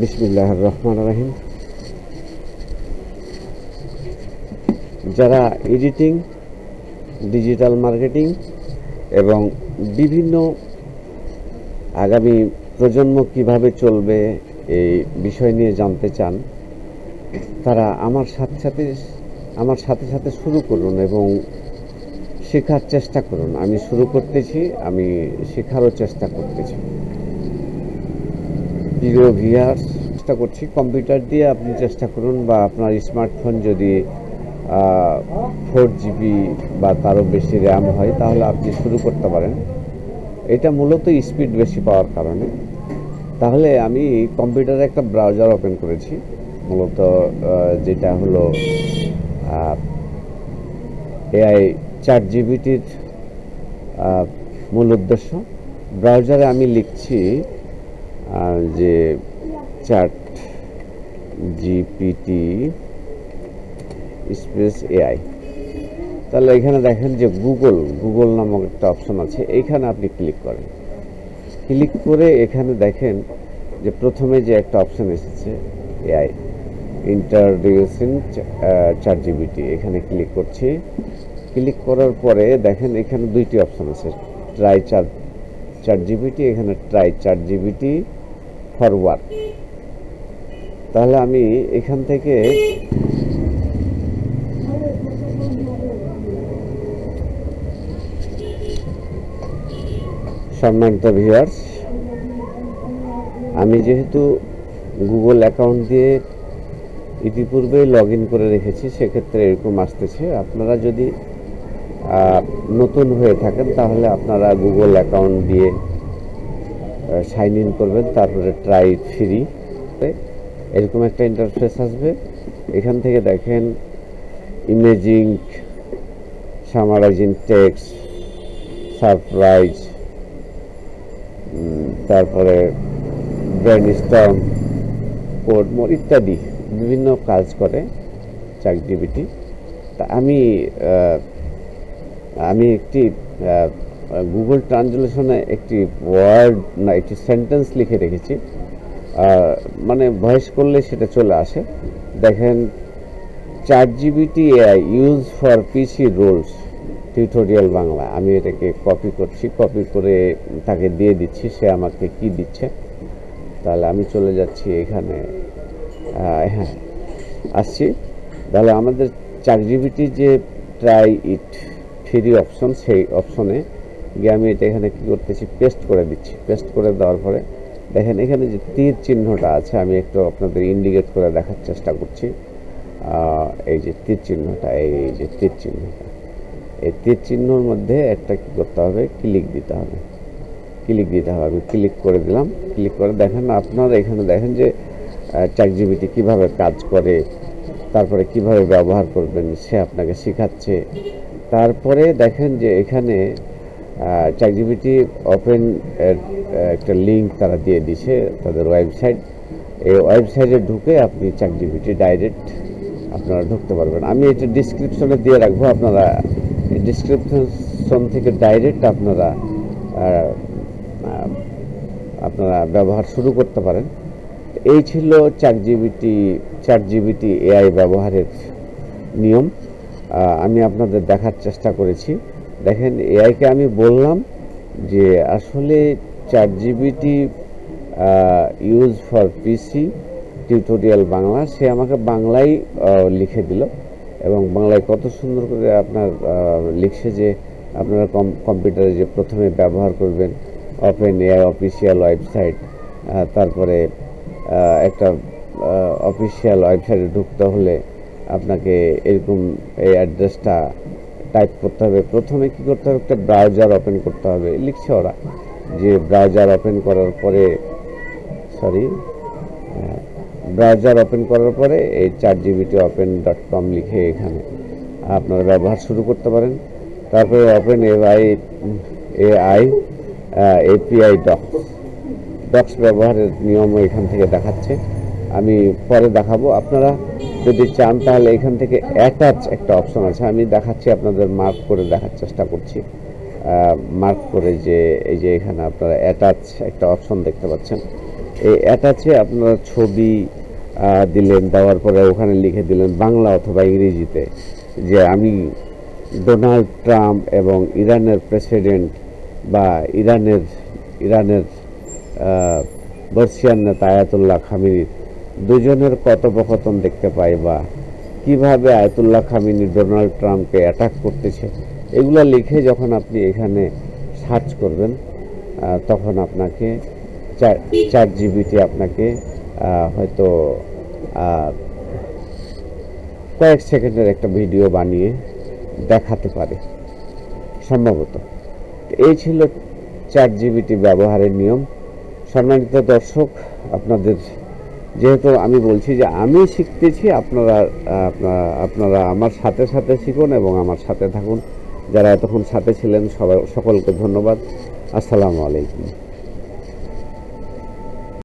বিসমিল্লাহ রহমান রাহিম। যারা editing, digital marketing এবং বিভিন্ন আগামী প্রজন্ম কীভাবে চলবে এই বিষয় নিয়ে জানতে চান, তারা আমার সাথে সাথে, আমার সাথে সাথে শুরু করুন এবং শেখার চেষ্টা করুন। আমি শুরু করতেছি, আমি শেখারও চেষ্টা করতেছি। প্রিয় ভিয়ার্স চেষ্টা করছি। কম্পিউটার দিয়ে আপনি চেষ্টা করুন বা আপনার স্মার্টফোন যদি ফোর জিবি বা তারও বেশি র্যাম হয়, তাহলে আপনি শুরু করতে পারেন। এটা মূলত স্পিড বেশি পাওয়ার কারণে। তাহলে আমি কম্পিউটারে একটা ব্রাউজার ওপেন করেছি। মূলত যেটা হলো এআই চার জিবিটির মূল উদ্দেশ্য। ব্রাউজারে আমি লিখছি যে চার্ট জিপিটি, স্পেস এআই। তাহলে এখানে দেখেন যে গুগল গুগল নামক একটা অপশন আছে এইখানে আপনি ক্লিক করেন। ক্লিক করে এখানে দেখেন যে প্রথমে যে একটা অপশন এসেছে, এআই, ইন্টারডিউসিং চার জিবিটি এখানে ক্লিক করছি। ক্লিক করার পরে দেখেন এখানে দুইটি অপশন আছে, ট্রাই চার চার জিবিটি এখানে ট্রাই চার জিবিটি ফরওয়ার্ড। তাহলে আমি এখান থেকে সম্মানিত ভিউয়ার্স আমি যেহেতু গুগল অ্যাকাউন্ট দিয়ে ইতিপূর্বেই লগ ইন করে রেখেছি, সেক্ষেত্রে এরকম আসতেছে। আপনারা যদি নতুন হয়ে থাকেন, তাহলে আপনারা গুগল অ্যাকাউন্ট দিয়ে সাইন ইন করবেন, তারপরে ট্রাই ফ্রি এরকম একটা ইন্টারফেস আসবে। এখান থেকে দেখেন ইমেজিং সামারাইজিং টেক্সট সারপ্রাইজ তারপরে ব্রেন স্টর্ম কোড মোড ইত্যাদি, বিভিন্ন কাজ করে চাকরিবিটি তা আমি আমি একটি গুগল ট্রান্সলেশনে একটি ওয়ার্ড না, একটি সেন্টেন্স লিখে রেখেছি। মানে ভয়েস করলে সেটা চলে আসে। দেখেন ChatGPT AI use for PC roles tutorial Bangla. আমি এটাকে কপি করছি কপি করে তাকে দিয়ে দিচ্ছি, সে আমাকে কি দিচ্ছে? তাহলে আমি চলে যাচ্ছি এখানে। হ্যাঁ আসছি। তাহলে আমাদের চার জিবিটি যে ট্রাই ইট ফ্রি অপশন সেই অপশনে গিয়ে আমি এটা এখানে কী করতেছি পেস্ট করে দিচ্ছি। পেস্ট করে দেওয়ার পরে দেখেন এখানে যে তীর চিহ্নটা আছে, আমি একটু আপনাদের ইন্ডিকেট করে দেখার চেষ্টা করছি। এই যে তীর চিহ্নটা, এই যে তীর চিহ্নটা। এই তীর চিহ্নর মধ্যে একটা কী করতে হবে ক্লিক দিতে হবে। ক্লিক দিতে হবে, আমি ক্লিক করে দিলাম। ক্লিক করে দেখেন আপনারা এখানে দেখেন যে চার জিবিটি কীভাবে কাজ করে, তারপরে কীভাবে ব্যবহার করবেন, সে আপনাকে শেখাচ্ছে। তারপরে দেখেন যে এখানে চার জিবিটি ওপেন একটা লিঙ্ক তারা দিয়ে দিছে তাদের ওয়েবসাইট এই ওয়েবসাইটে ঢুকে আপনি চার জিবিটি ডাইরেক্ট আপনারা ঢুকতে পারবেন। আমি এটা ডিসক্রিপশনে দিয়ে রাখব আপনারা। ডিসক্রিপশন থেকে ডাইরেক্ট আপনারা আপনারা ব্যবহার শুরু করতে পারেন। এই ছিল চার জিবিটি চার জিবিটি এআই ব্যবহারের নিয়ম। আমি আপনাদের দেখার চেষ্টা করেছি। দেখেন এআইকে আমি বললাম যে আসলে ChatGPT use for PC tutorial Bangla, সে আমাকে বাংলায় লিখে দিল এবং বাংলায় কত সুন্দর করে আপনার লিখছে যে আপনারা কম, কম্পিউটারে যে প্রথমে ব্যবহার করবেন ওপেন এআই অফিসিয়াল ওয়েবসাইট তারপরে একটা অফিসিয়াল ওয়েবসাইটে ঢুকতে হলে আপনাকে এরকম এই অ্যাড্রেসটা টাইপ করতে হবে। প্রথমে কি করতে হবে? একটা ব্রাউজার ওপেন করতে হবে। লিখছে ওরা যে ব্রাউজার ওপেন করার পরে সরি ব্রাউজার ওপেন করার পরে এই চার জিবিটি ওপেন ডট কম লিখে এখানে আপনারা ব্যবহার শুরু করতে পারেন। তারপরে OpenAI AI API docs docs ব্যবহারের নিয়মও এখান থেকে দেখাচ্ছে। আমি পরে দেখাবো। আপনারা যদি চান তাহলে এখান থেকে অ্যাটাচ একটা অপশন আছে। আমি দেখাচ্ছি, আপনাদের মার্ক করে দেখার চেষ্টা করছি। মার্ক করে যে, এই যে এখানে আপনারা অ্যাটাচ একটা অপশন দেখতে পাচ্ছেন। এই অ্যাটাচে আপনারা ছবি দিলেন, দেওয়ার পরে ওখানে লিখে দিলেন বাংলা অথবা ইংরেজিতে যে আমি ডোনাল্ড ট্রাম্প এবং ইরানের প্রেসিডেন্ট বা ইরানের ইরানের বর্ষিয়ান নেতা আয়াতুল্লাহ খামিনির দুজনের কথোপকথন দেখতে পাই বা কীভাবে আয়তুল্লাহ খামিনি ডোনাল্ড ট্রাম্পকে অ্যাটাক করতেছে। এগুলো লিখে যখন আপনি এখানে সার্চ করবেন তখন আপনাকে চার জিবিটি আপনাকে হয়তো কয়েক সেকেন্ডের একটা ভিডিও বানিয়ে দেখাতে পারে, সম্ভবত। এই ছিল চার জিবিটি ব্যবহারের নিয়ম। সম্মানিত দর্শক, আপনাদের যেহেতু আমি বলছি যে আমি শিখতেছি, আপনারা আপনারা আমার সাথে সাথে শিখুন এবং আমার সাথে থাকুন। যারা এতক্ষণ সাথে ছিলেন, সবাই সকলকে ধন্যবাদ। আসসালামু আলাইকুম।